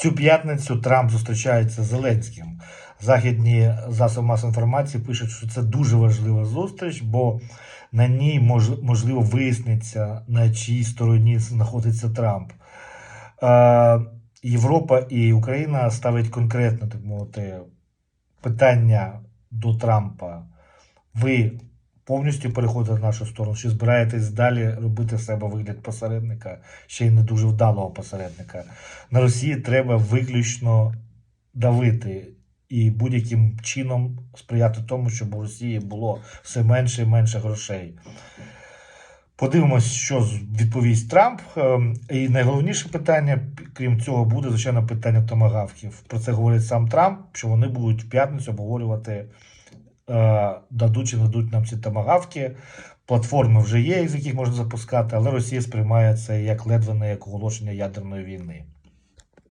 цю п'ятницю Трамп зустрічається з Зеленським. Західні засоби масової інформації пишуть, що це дуже важлива зустріч, бо на ній мож, можливо виясниться, на чиїй стороні знаходиться Трамп. Е, Європа і Україна ставить конкретно, так мовити, питання до Трампа. Ви повністю переходите на нашу сторону, чи збираєтесь далі робити себе вигляд посередника, ще й не дуже вдалого посередника. На Росії треба виключно давити і будь-яким чином сприяти тому, щоб у Росії було все менше і менше грошей. Подивимось, що відповість Трамп. Ем, І найголовніше питання, крім цього, буде звичайно питання томагавків. Про це говорить сам Трамп, що вони будуть в п'ятницю обговорювати, дадуть чи не дадуть нам ці тамагавки. Платформи вже є, з яких можна запускати, але Росія сприймає це як ледве не як оголошення ядерної війни.